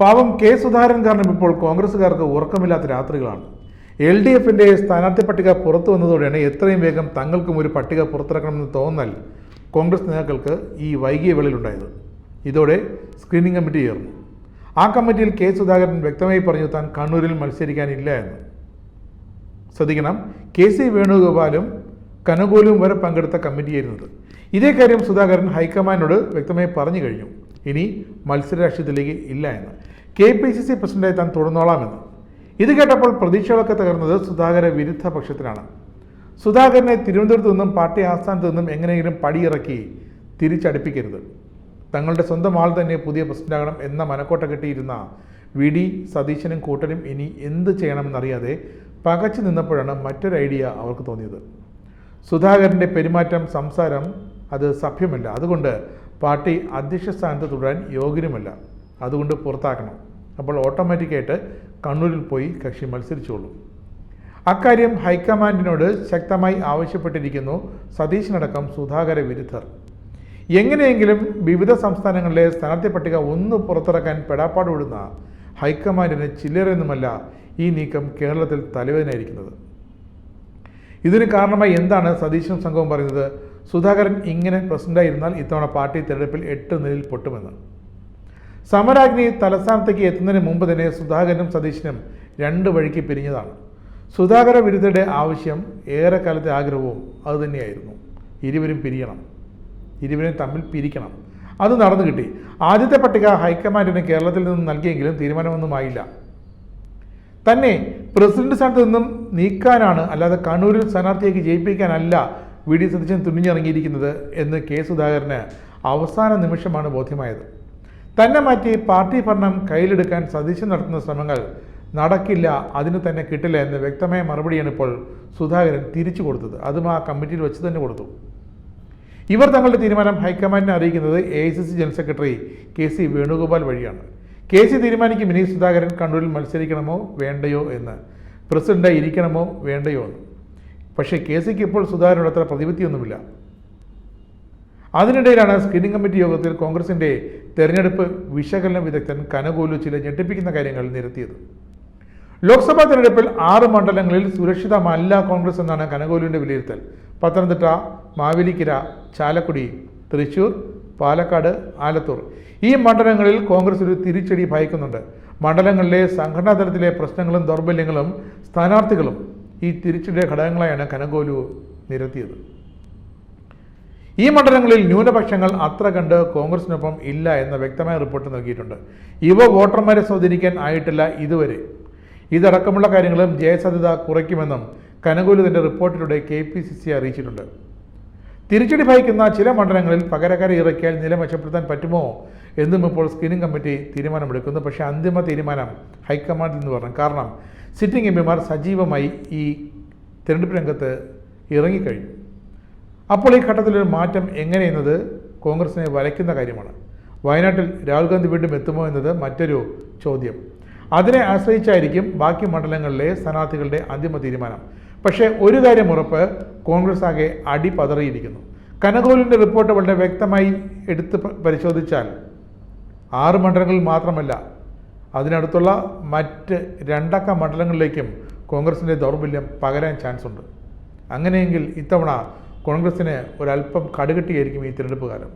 പാവം കെ സുധാകരൻ കാരണം ഇപ്പോൾ കോൺഗ്രസ്സുകാർക്ക് ഉറക്കമില്ലാത്ത രാത്രികളാണ്. എൽ ഡി എഫിന്റെ സ്ഥാനാർത്ഥി പട്ടിക പുറത്തു വന്നതോടെയാണ് എത്രയും വേഗം തങ്ങൾക്കും ഒരു പട്ടിക പുറത്തിറക്കണമെന്ന് തോന്നൽ കോൺഗ്രസ് നേതാക്കൾക്ക് ഈ വൈകിയ വേളയിലുണ്ടായത്. ഇതോടെ സ്ക്രീനിംഗ് കമ്മിറ്റി ചേർന്നു ആ കമ്മിറ്റിയിൽ കെ സുധാകരൻ വ്യക്തമായി പറഞ്ഞു താൻ കണ്ണൂരിൽ മത്സരിക്കാനില്ല എന്ന്. ശ്രദ്ധിക്കണം കെ സി വേണുഗോപാലും കനകോലും വരെ പങ്കെടുത്ത കമ്മിറ്റിയായിരുന്നത് ഇതേ കാര്യം സുധാകരൻ ഹൈക്കമാൻഡിനോട് വ്യക്തമായി പറഞ്ഞു കഴിഞ്ഞു. ഇനി മത്സരരാഷ്ട്രീയത്തിലേക്ക് ഇല്ല എന്ന്. കെ പി സി സി പ്രസിഡന്റായി താൻ തുടർന്നോളാമെന്ന്. ഇത് കേട്ടപ്പോൾ പ്രതീക്ഷകളൊക്കെ തകർന്നത് സുധാകര വിരുദ്ധ പക്ഷത്തിനാണ് സുധാകരനെ തിരുവനന്തപുരത്ത് നിന്നും പാർട്ടി ആസ്ഥാനത്ത് നിന്നും എങ്ങനെയെങ്കിലും പടിയിറക്കി തിരിച്ചടുപ്പിക്കരുത്. തങ്ങളുടെ സ്വന്തം ആൾ തന്നെ പുതിയ പ്രസിഡന്റാകണം എന്ന മനക്കോട്ട കെട്ടിയിരുന്ന വി ഡി സതീശനും കൂട്ടരും ഇനി എന്ത് ചെയ്യണമെന്നറിയാതെ പകച്ചു നിന്നപ്പോഴാണ് മറ്റൊരു ഐഡിയ അവർക്ക് തോന്നിയത്. സുധാകരന്റെ പെരുമാറ്റം സംസാരം അത് സഭ്യമല്ല. അതുകൊണ്ട് പാർട്ടി അധ്യക്ഷ സ്ഥാനത്ത് തുടരാൻ യോഗ്യനുമല്ല. അതുകൊണ്ട് പുറത്താക്കണം. അപ്പോൾ ഓട്ടോമാറ്റിക്കായിട്ട് കണ്ണൂരിൽ പോയി കക്ഷി മത്സരിച്ചോളൂ. അക്കാര്യം ഹൈക്കമാൻഡിനോട് ശക്തമായി ആവശ്യപ്പെട്ടിരിക്കുന്നു സതീശനടക്കം സുധാകര വിരുദ്ധർ. എങ്ങനെയെങ്കിലും വിവിധ സംസ്ഥാനങ്ങളിലെ സ്ഥാനാർത്ഥി പട്ടിക ഒന്ന് പുറത്തിറക്കാൻ പെടാപ്പാട് വിടുന്ന ഹൈക്കമാൻഡിന് ചില്ലറയൊന്നുമല്ല ഈ നീക്കം കേരളത്തിൽ തലവേദനയായിരിക്കുന്നത്. ഇതിന് കാരണമായി എന്താണ് സതീശൻ സംഘവും പറയുന്നത്? സുധാകരൻ ഇങ്ങനെ പ്രസിഡന്റായിരുന്നാൽ ഇത്തവണ പാർട്ടി തെരഞ്ഞെടുപ്പിൽ എട്ട് നിലയിൽ പൊട്ടുമെന്ന്. സമരാഗ്നി തലസ്ഥാനത്തേക്ക് എത്തുന്നതിന് മുമ്പ് തന്നെ സുധാകരനും സതീശനും രണ്ട് വഴിക്ക് പിരിഞ്ഞതാണ്. സുധാകര വിരുദ്ധയുടെ ആവശ്യം ഏറെക്കാലത്തെ ആഗ്രഹവും അതുതന്നെയായിരുന്നു ഇരുവരും പിരിയണം. ഇരുവരും തമ്മിൽ പിരിക്കണം. അത് നടന്നു കിട്ടി. ആദ്യത്തെ പട്ടിക ഹൈക്കമാൻഡിന് കേരളത്തിൽ നിന്നും നൽകിയെങ്കിലും തീരുമാനമൊന്നുമായില്ല. തന്നെ പ്രസിഡന്റ് സ്ഥാനത്ത് നിന്നും നീക്കാനാണ് അല്ലാതെ കണ്ണൂരിൽ സ്ഥാനാർത്ഥിയേക്ക് ജയിപ്പിക്കാനല്ല വി ഡി സതീശൻ എന്ന് കെ സുധാകരന് അവസാന നിമിഷമാണ് ബോധ്യമായത്. തന്നെ മാറ്റി പാർട്ടി ഭരണം കയ്യിലെടുക്കാൻ സതീശൻ നടത്തുന്ന ശ്രമങ്ങൾ നടക്കില്ല അതിന് തന്നെ കിട്ടില്ല എന്ന് വ്യക്തമായ മറുപടിയാണ് ഇപ്പോൾ സുധാകരൻ തിരിച്ചു കൊടുത്തത്. അതും ആ കമ്മിറ്റിയിൽ വെച്ച് തന്നെ കൊടുത്തു. ഇവർ തങ്ങളുടെ തീരുമാനം ഹൈക്കമാൻഡിനെ അറിയിക്കുന്നത് A I C C general secretary K C Venugopal വഴിയാണ്. കെ സി തീരുമാനിക്കും വിനീത് സുധാകരൻ കണ്ണൂരിൽ മത്സരിക്കണമോ വേണ്ടയോ എന്ന്. പ്രസിഡന്റായി ഇരിക്കണമോ വേണ്ടയോ എന്ന്. പക്ഷേ കെ സിക്ക് ഇപ്പോൾ സുധാകരനോട് അത്ര പ്രതിപത്തിയൊന്നുമില്ല അതിനിടയിലാണ് സ്ക്രീനിംഗ് കമ്മിറ്റി യോഗത്തിൽ കോൺഗ്രസിന്റെ തെരഞ്ഞെടുപ്പ് വിശകലന വിദഗ്ധൻ കനകോലു ചില ഞെട്ടിപ്പിക്കുന്ന കാര്യങ്ങൾ നിരത്തിയത്. ലോക്സഭാ തെരഞ്ഞെടുപ്പിൽ ആറ് മണ്ഡലങ്ങളിൽ സുരക്ഷിതമല്ല കോൺഗ്രസ് എന്നാണ് കനകോലുവിന്റെ വിലയിരുത്തൽ. പത്തനംതിട്ട മാവേലിക്കര ചാലക്കുടി തൃശൂർ പാലക്കാട് ആലത്തൂർ. ഈ മണ്ഡലങ്ങളിൽ കോൺഗ്രസ് ഒരു തിരിച്ചടി ഭയക്കുന്നുണ്ട്. മണ്ഡലങ്ങളിലെ സംഘടനാ തലത്തിലെ പ്രശ്നങ്ങളും ദൗർബല്യങ്ങളും സ്ഥാനാർത്ഥികളും ഈ തിരിച്ചിടിയ ഘടകങ്ങളെയാണ് കനകോലു നിരത്തിയത്. ഈ മണ്ഡലങ്ങളിൽ ന്യൂനപക്ഷങ്ങൾ അത്ര കണ്ട് കോൺഗ്രസിനൊപ്പം ഇല്ല എന്ന വ്യക്തമായ റിപ്പോർട്ട് നൽകിയിട്ടുണ്ട്. ഇവ വോട്ടർമാരെ സ്വാധീനിക്കാൻ ആയിട്ടില്ല ഇതുവരെ. ഇതടക്കമുള്ള കാര്യങ്ങളും ജയസാധ്യത കുറയ്ക്കുമെന്നും കനകോലു തന്റെ റിപ്പോർട്ടിലൂടെ കെ പി സി സി അറിയിച്ചിട്ടുണ്ട്. തിരിച്ചടി ഭയക്കുന്ന ചില മണ്ഡലങ്ങളിൽ പകരക്കാരെ ഇറക്കിയാൽ നില മെച്ചപ്പെടുത്താൻ പറ്റുമോ എന്നും ഇപ്പോൾ സ്ക്രീനിംഗ് കമ്മിറ്റി തീരുമാനമെടുക്കുന്നു. പക്ഷേ അന്തിമ തീരുമാനം ഹൈക്കമാൻഡിൽ നിന്ന് പറഞ്ഞു കാരണം സിറ്റിംഗ് എം പിമാർ സജീവമായി ഈ തിരഞ്ഞെടുപ്പ് രംഗത്ത് ഇറങ്ങിക്കഴിഞ്ഞു. അപ്പോൾ ഈ ഘട്ടത്തിലൊരു മാറ്റം എങ്ങനെയെന്നത് കോൺഗ്രസിനെ വലയ്ക്കുന്ന കാര്യമാണ്. വയനാട്ടിൽ രാഹുൽ ഗാന്ധി വീണ്ടും എത്തുമോ എന്നത് മറ്റൊരു ചോദ്യം. അതിനെ ആശ്രയിച്ചായിരിക്കും ബാക്കി മണ്ഡലങ്ങളിലെ സ്ഥാനാർത്ഥികളുടെ അന്തിമ തീരുമാനം. പക്ഷേ ഒരു കാര്യം ഉറപ്പ് കോൺഗ്രസ് ആകെ അടി പതറിയിരിക്കുന്നു. കനകോലിന്റെ റിപ്പോർട്ട് വളരെ വ്യക്തമായി എടുത്ത് പരിശോധിച്ചാൽ ആറ് മണ്ഡലങ്ങളിൽ മാത്രമല്ല അതിനടുത്തുള്ള മറ്റ് രണ്ടക്ക മണ്ഡലങ്ങളിലേക്കും കോൺഗ്രസിന്റെ ദൗർബല്യം പകരാൻ ചാൻസ് ഉണ്ട് അങ്ങനെയെങ്കിൽ ഇത്തവണ കോൺഗ്രസിന് ഒരല്പം കടുകട്ടിയായിരിക്കും ഈ തിരഞ്ഞെടുപ്പ് കാലം.